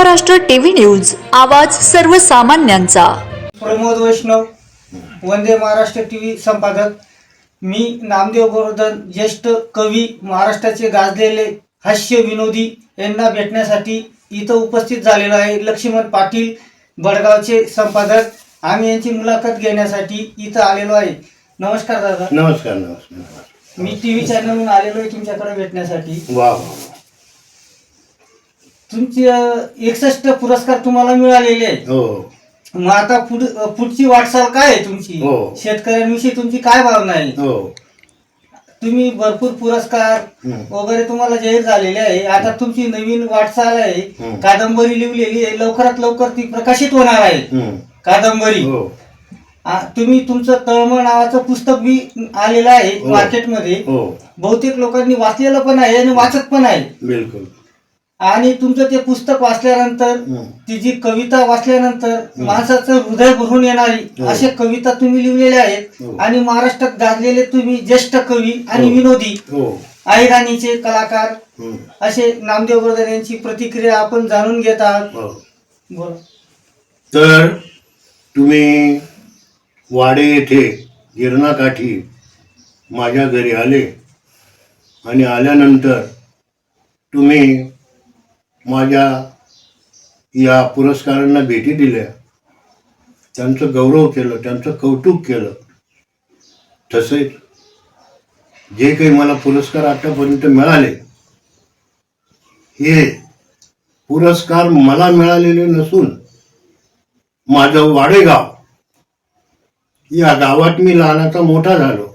Maharashtra TV news आवाज सर्वसामान्यांचा. Pramod Vaishnav Vande Maharashtra TV संपादक. मी नामदेव गोवर्धन ज्येष्ठ कवी महाराष्ट्राचे गाजलेले हास्य विनोदी यांना भेटण्यासाठी इथं उपस्थित झालेलो आहे लक्ष्मण पाटील बडगावचे संपादक. आम्ही यांची मुलाखत घेण्यासाठी इथं आलेलो आहे. नमस्कार दादा. नमस्कार नमस्कार. नमस्कार मी टी व्ही चॅनलवरून आलेलो आहे तुमच्याकडे भेटण्यासाठी. वा वा. तुमचे एकसष्ट पुरस्कार तुम्हाला मिळालेले आहेत. हो. मग आता पुढ पुढची वाटचाल काय आहे तुमची? हो. शेतकऱ्यांविषयी तुमची काय भावना आहे? हो. तुम्ही भरपूर पुरस्कार. वगैरे तुम्हाला जाहीर झालेले आहे. आता तुमची नवीन वाटचाल आहे. कादंबरी लिहिलेली आहे. लवकरात लवकर ती प्रकाशित होणार आहे. हम्म. कादंबरी. हो. आ, तुम्ही तुमचं तळमळ नावाचं पुस्तक बी आलेलं आहे हो. मार्केटमध्ये. हो. बहुतेक लोकांनी वाचलेलं पण आहे आणि वाचत पण आहे. बिलकुल. आणि तुमचं ते पुस्तक वाचल्यानंतर. ती जी कविता वाचल्यानंतर माणसाचं हृदय भरून येणारी हो. अशा कविता तुम्ही लिहिलेल्या आहेत हो. आणि महाराष्ट्रात गाजलेले तुम्ही ज्येष्ठ कवी आणि हो. विनोदी आईराणीचे कलाकार. असे नामदेव गोर्धन यांची प्रतिक्रिया आपण जाणून घेत आहात तर तुम्ही वाडे येथे गिरणाकाठी माझ्या घरी आले आणि आल्यानंतर तुम्ही माझ्या या पुरस्कारांना भेटी दिल्या. त्यांचं गौरव केलं त्यांचं कौतुक केलं. तसेच जे काही मला पुरस्कार आतापर्यंत मिळाले हे पुरस्कार मला मिळालेले नसून माझं वाडेगाव या गावात मी लहानाचा मोठा झालो.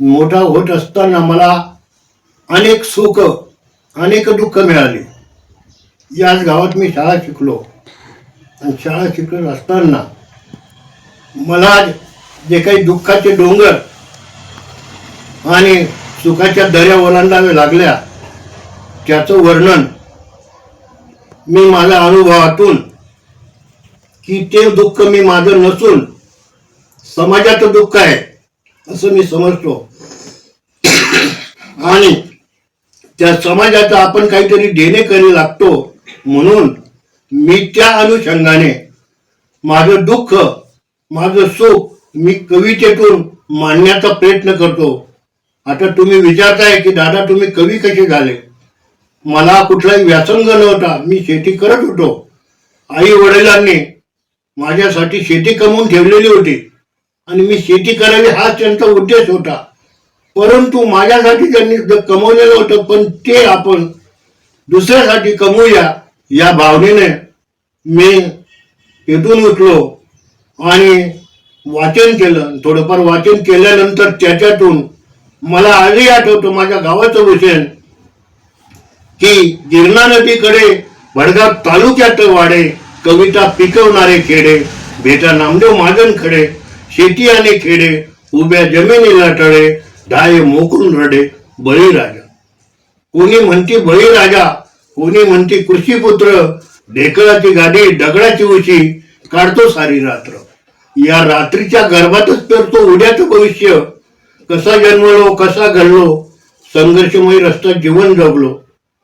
मोठा होत असताना मला अनेक सुख अनेक दुःख मिळाले. याच गावात मी शाळा शिकलो. आणि शाळा शिकत असताना मला जे काही दुःखाचे डोंगर आणि सुखाच्या दर्या ओलांडाव्या लागल्या त्याचं वर्णन मी माझ्या अनुभवातून की ते दुःख मी माझं नसून समाजाचं दुःख आहे असं मी समजतो. आणि त्या समाजाचं आपण काहीतरी देणे करी लागतो. म्हणून मी त्या अनुषंगाने माझं दुःख माझं सुख मी कवितेतून मांडण्याचा प्रयत्न करतो. आता तुम्ही विचारताय की दादा तुम्ही कवी कसे झाले? मला कुठलाही व्यासंग नव्हता. मी शेती करत होतो. आई वडिलांनी माझ्यासाठी शेती कमवून ठेवलेली होती. आणि मी शेती करावी हाच त्यांचा उद्देश होता. परंतु माझ्यासाठी त्यांनी कमवलेलं होतं पण ते आपण दुसऱ्यासाठी कमवूया या भावनेने मी पेटून उठलो आणि वाचन केलं. थोडंफार वाचन केल्यानंतर त्याच्यातून मला आजही आठवतो माझ्या गावाचं भूषण की गिरणा नदीकडे भडगाव तालुक्यात वाडे कविता पिकवणारे खेडे भेटा नामदेव माजन खडे शेती आणि खेडे उभ्या जमिनीला टळे डाय मोकून रडे बळीराजा. कोणी म्हणते बळीराजा कोणी म्हणते कृषीपुत्र ढेकळाची गाडी दगडाची उशी काढतो सारी रात्र. या रात्रीच्या गर्भातच पेरतो उद्याचं भविष्य. कसा जन्मलो कसा घडलो संघर्षमय रस्त्यात जीवन जगलो.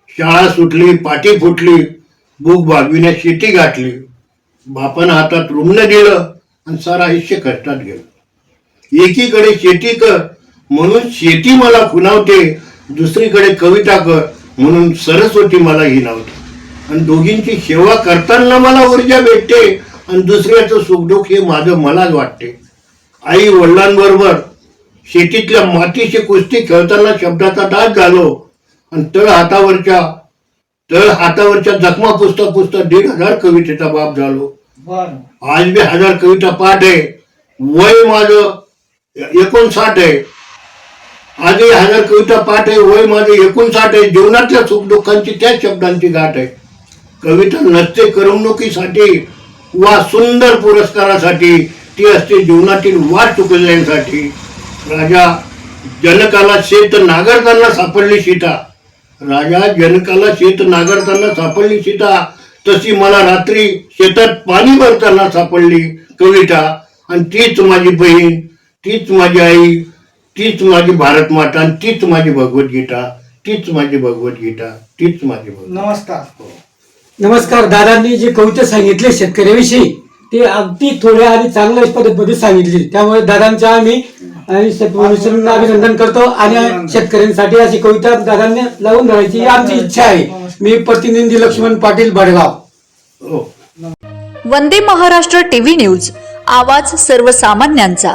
शाळा सुटली पाठी फुटली भूक भागविण्यात शेती गाठली. बापानं हातात रुग्ण दिलं आणि सारा आयुष्य कष्टात गेलं. एकीकडे शेती कर म्हणून शेती मला खुणावते दुसरीकडे कविता कर म्हणून सरस्वती मला हिनावते आणि दोघींची सेवा करताना मला ऊर्जा भेटते आणि दुसऱ्याचं सुखदुःख हे माझं मलाच वाटते. आई वडिलांबरोबर शेतीतल्या मातीशी कुस्ती खेळताना शब्दाचा दास झालो आणि तळ हातावरच्या तळ हातावरच्या जखमा पुसता पुसता दीड हजार कवितेचा बाप झालो. आज बी हजार कविता पाठ आहे. वय माझं एकोणसाठ आहे. आजही हजार कविता पाठ आहे वय माझे एकोणसाठ आहे जीवनातल्या सुखदुःखांची त्याच शब्दांची गाठ आहे. कविता नसते करमणुकीसाठी वा सुंदर पुरस्कारासाठी ती असते जीवनातील वाट चुकल्यासाठी राजा जनकाला शेत नागरताना सापडली सीता. राजा जनकाला शेत नागरताना सापडली सीता. तशी मला रात्री शेतात पाणी भरताना सापडली कविता. आणि तीच माझी बहीण तीच माझी आई तीच माझी भारत माता आणि तीच माझी भगवद्गीता तीच माझी भगवद्गीता तीच माझी नमस्कार. नमस्कार दादांनी जे कविता सांगितले शेतकऱ्याविषयी ते अगदी थोड्या आणि चांगल्या पद्धतीमध्ये सांगितले. त्यामुळे दादांच्या आम्ही आणि शेतकऱ्यांना अभिनंदन करतो आणि शेतकऱ्यांसाठी अशी कविता दादांनी लावून धरायची ही आमची इच्छा आहे. मी प्रतिनिधी लक्ष्मण पाटील बडगाव हो. वंदे महाराष्ट्र टीव्ही न्यूज आवाज सर्वसामान्यांचा.